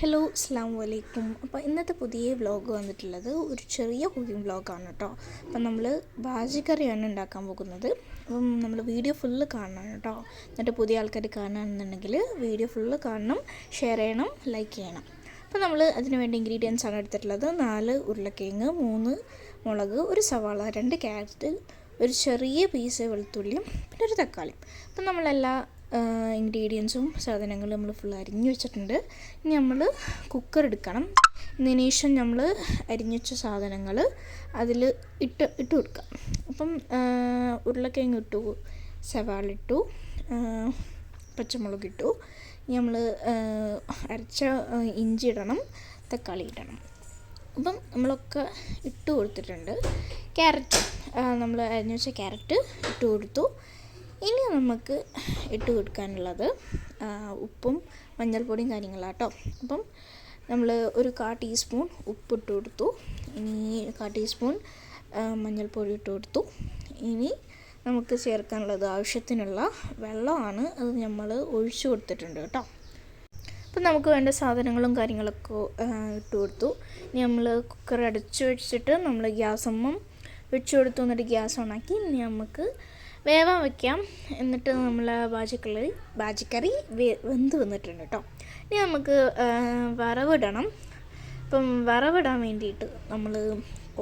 Hello അസ്സാം വലൈക്കും അപ്പോൾ ഇന്നത്തെ പുതിയ വ്ളോഗ് വന്നിട്ടുള്ളത് ഒരു ചെറിയ കുക്കിംഗ് വ്ളോഗാണ് കേട്ടോ. അപ്പം നമ്മൾ ബാജിക്കറിയാണ് ഉണ്ടാക്കാൻ പോകുന്നത്. അപ്പം നമ്മൾ വീഡിയോ ഫുള്ള് കാണണം കേട്ടോ. എന്നിട്ട് പുതിയ ആൾക്കാർ കാണുകയാണെന്നുണ്ടെങ്കിൽ വീഡിയോ ഫുള്ള് കാണണം ഷെയർ ചെയ്യണം ലൈക്ക് ചെയ്യണം. അപ്പോൾ നമ്മൾ അതിന് വേണ്ടി ഇൻഗ്രീഡിയൻസ് ആണ് എടുത്തിട്ടുള്ളത്. നാല് ഉരുളക്കിഴങ്ങ് മൂന്ന് മുളക് ഒരു സവാള രണ്ട് ക്യാരറ്റ് ഒരു ചെറിയ പീസ് വെളുത്തുള്ളിയും പിന്നെ ഒരു തക്കാളിയും അപ്പം നമ്മളെല്ലാ ഇൻഗ്രീഡിയൻസും സാധനങ്ങളും നമ്മൾ ഫുൾ അരിഞ്ഞു വെച്ചിട്ടുണ്ട്. ഇനി നമ്മൾ കുക്കർ എടുക്കണം. ഇതിന് ശേഷം നമ്മൾ അരിഞ്ഞു വെച്ച സാധനങ്ങൾ അതിൽ ഇട്ട് ഇട്ട് കൊടുക്കാം. അപ്പം ഉരുളക്കിഴങ്ങ് ഇട്ടു സവാള ഇട്ടു പച്ചമുളക് ഇട്ടു. നമ്മൾ അരച്ച ഇഞ്ചി ഇടണം തക്കാളി ഇടണം. അപ്പം നമ്മളൊക്കെ ഇട്ട് കൊടുത്തിട്ടുണ്ട്. ക്യാരറ്റ് നമ്മൾ അരിഞ്ഞു വെച്ച ക്യാരറ്റ് ഇട്ട് കൊടുത്തു. ഇനി നമുക്ക് ഇട്ട് കൊടുക്കാനുള്ളത് ഉപ്പും മഞ്ഞൾപ്പൊടിയും കാര്യങ്ങളാണ് കേട്ടോ അപ്പം നമ്മൾ ഒരു കാ ടീസ്പൂൺ ഉപ്പ് ഇട്ട് കൊടുത്തു. ഇനി കാ ടീസ്പൂൺ മഞ്ഞൾപ്പൊടി ഇട്ട് കൊടുത്തു. ഇനി നമുക്ക് ചേർക്കാനുള്ളത് ആവശ്യത്തിനുള്ള വെള്ളമാണ് അത് നമ്മൾ ഒഴിച്ചു കൊടുത്തിട്ടുണ്ട് കേട്ടോ. അപ്പം നമുക്ക് വേണ്ട സാധനങ്ങളും കാര്യങ്ങളൊക്കെ ഇട്ട് കൊടുത്തു. ഇനി നമ്മൾ കുക്കർ അടച്ചു വെച്ചിട്ട് നമ്മൾ ഗ്യാസമ്മം വെച്ചു കൊടുത്തു. എന്നിട്ട് ഗ്യാസ് ഓണാക്കി ഇനി നമുക്ക് വേവാൻ വയ്ക്കാം എന്നിട്ട് നമ്മൾ ബാജിക്കറി ബാജിക്കറി വെന്ത് വന്നിട്ടുണ്ട് കേട്ടോ ഇനി നമുക്ക് വറവിടണം. അപ്പം വറവിടാൻ വേണ്ടിയിട്ട് നമ്മൾ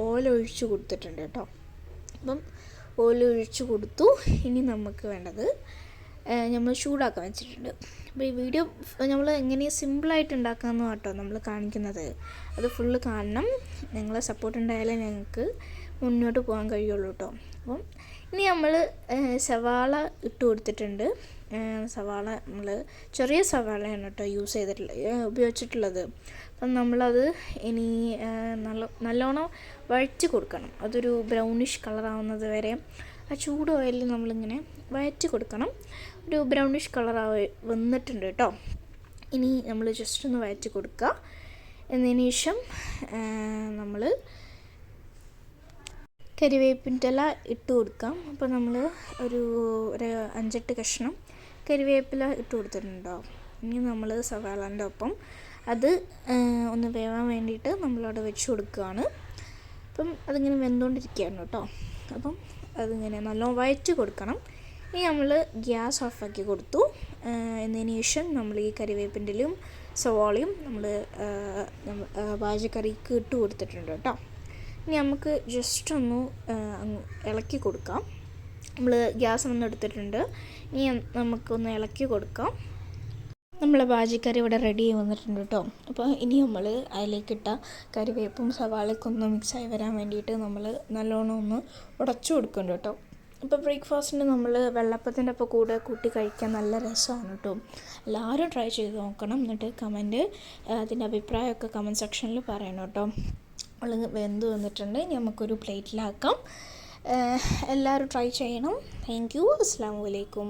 ഓല ഒഴിച്ച് കൊടുത്തിട്ടുണ്ട് കേട്ടോ അപ്പം ഓല ഒഴിച്ച് കൊടുത്തു. ഇനി നമുക്ക് വേണ്ടത് നമ്മൾ ചൂടാക്കാൻ വെച്ചിട്ടുണ്ട്. അപ്പോൾ ഈ വീഡിയോ നമ്മൾ എങ്ങനെ സിമ്പിളായിട്ട് ഉണ്ടാക്കാമെന്ന് കേട്ടോ നമ്മൾ കാണിക്കുന്നത്. അത് ഫുള്ള് കാണണം. നിങ്ങളെ സപ്പോർട്ട് ഉണ്ടായാലേ ഞങ്ങൾക്ക് മുന്നോട്ട് പോകാൻ കഴിയുള്ളൂ കേട്ടോ അപ്പം ഇനി നമ്മൾ സവാള ഇട്ട് കൊടുത്തിട്ടുണ്ട്. സവാള നമ്മൾ ചെറിയ സവാളയാണ് കേട്ടോ യൂസ് ചെയ്തിട്ടുള്ളത് ഉപയോഗിച്ചിട്ടുള്ളത്. അപ്പം നമ്മളത് ഇനി നല്ല നല്ലോണം വഴറ്റി കൊടുക്കണം. അതൊരു ബ്രൗണിഷ് കളറാവുന്നത് വരെ ആ ചൂട് ഓയിലിൽ നമ്മളിങ്ങനെ വഴറ്റി കൊടുക്കണം. ഒരു ബ്രൗണിഷ് കളറാവ് വന്നിട്ടുണ്ട് കേട്ടോ. ഇനി നമ്മൾ ജസ്റ്റ് ഒന്ന് വഴറ്റി കൊടുക്കുക. എന്നതിന് ശേഷം നമ്മൾ കരിവേപ്പിന്റെ ഇല ഇട്ട് കൊടുക്കാം. അപ്പോൾ നമ്മൾ ഒരു ഒരു അഞ്ചെട്ട് കഷ്ണം കരിവേപ്പില ഇട്ട് കൊടുത്തിട്ടുണ്ടോ? ഇനി നമ്മൾ സവാളന്റെ ഒപ്പം അത് ഒന്ന് വേവാൻ വേണ്ടിയിട്ട് നമ്മളവിടെ വെച്ച് കൊടുക്കുകയാണ്. അപ്പം അതിങ്ങനെ വെന്തുകൊണ്ടിരിക്കുകയാണ് കേട്ടോ. അപ്പം അതിങ്ങനെ നല്ലോണം വയറ്റി കൊടുക്കണം. ഇനി നമ്മൾ ഗ്യാസ് ഓഫാക്കി കൊടുത്തു. എന്നതിന് ശേഷം നമ്മൾ ഈ കരിവേപ്പിന്റെലും സവാളയും നമ്മൾ പാചകറിക്ക് ഇട്ട് കൊടുത്തിട്ടുണ്ട് കേട്ടോ. ഇനി നമുക്ക് ജസ്റ്റ് ഒന്ന് ഇളക്കി കൊടുക്കാം. നമ്മൾ ഗ്യാസ് ഒന്ന് എടുത്തിട്ടുണ്ട്. ഇനി നമുക്കൊന്ന് ഇളക്കി കൊടുക്കാം. നമ്മളെ ബാജിക്കറി ഇവിടെ റെഡി ആയി വന്നിട്ടുണ്ട് കേട്ടോ അപ്പോൾ ഇനി നമ്മൾ അതിലേക്കിട്ട കറിവേപ്പും സവാളയൊക്കെ ഒന്ന് മിക്സായി വരാൻ വേണ്ടിയിട്ട് നമ്മൾ നല്ലോണം ഒന്ന് ഉടച്ചു കൊടുക്കുന്നുണ്ട് കേട്ടോ ഇപ്പോൾ ബ്രേക്ക്ഫാസ്റ്റിന് നമ്മൾ വെള്ളപ്പത്തിന്റെ ഒപ്പം കൂടെ കൂട്ടി കഴിക്കാൻ നല്ല രസമാണ് കേട്ടോ എല്ലാവരും ട്രൈ ചെയ്ത് നോക്കണം. എന്നിട്ട് കമന്റ് അതിന്റെ അഭിപ്രായമൊക്കെ കമന്റ് സെക്ഷനിൽ പറയണം കേട്ടോ ഉള്ളത് വെന്ത് വന്നിട്ടുണ്ട്. നമുക്കൊരു പ്ലേറ്റിലാക്കാം. എല്ലാവരും ട്രൈ ചെയ്യണം. താങ്ക് യു അസ്സാം വലൈക്കും